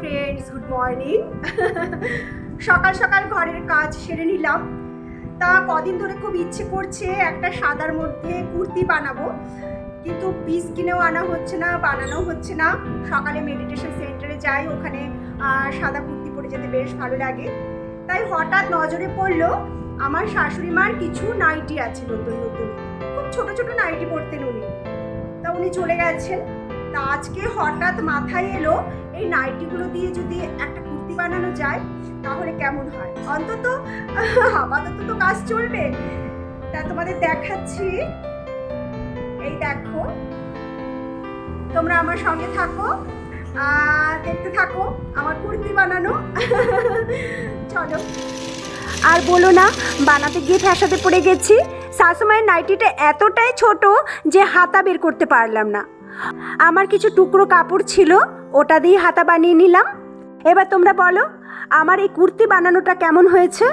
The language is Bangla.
ফ্রেন্ডস গুড মর্নিং সকাল সকাল ঘরের কাজ সেরে নিলাম। তা কদিন ধরে খুব ইচ্ছে করছে একটা সাদার মধ্যে কুর্তি বানাবো। কিন্তু পিস কিনেও আনা হচ্ছে না বানানো হচ্ছে না। সকালে মেডিটেশন সেন্টারে যাই, ওখানে সাদা কুর্তি পরে যেতে বেশ ভালো লাগে। তাই হঠাৎ নজরে পড়ল, আমার শাশুড়ি মার কিছু নাইটি আছে নতুন নতুন। খুব ছোট ছোট নাইটি পরতেন উনি। তা উনি চলে গেছেন। তা আজকে হঠাৎ মাথায় এলো এই নাইটিগুলো দিয়ে যদি একটা কুর্তি বানানো যায়, তাহলে কেমন হয়? অন্তত আপাতত তো কাজ চলবে। তা তোমাদের দেখাচ্ছি। এই দেখো। তোমরা আমার সঙ্গে থাকো। দেখতে থাকো আমার কুর্তি বানানো। চলো। আর বলো না, বানাতে গিয়ে ফ্যাসাতে পড়ে গেছি। শাশুমায়ের নাইটিটা এতটাই ছোট যে হাতা বের করতে পারলাম না। আমার কিছু টুকরো কাপড় ছিল, ওটা দিয়ে হাতা বানিয়ে নিলাম। এবার তোমরা বলো, আমার এই কুর্তি বানানোটা কেমন হয়েছে?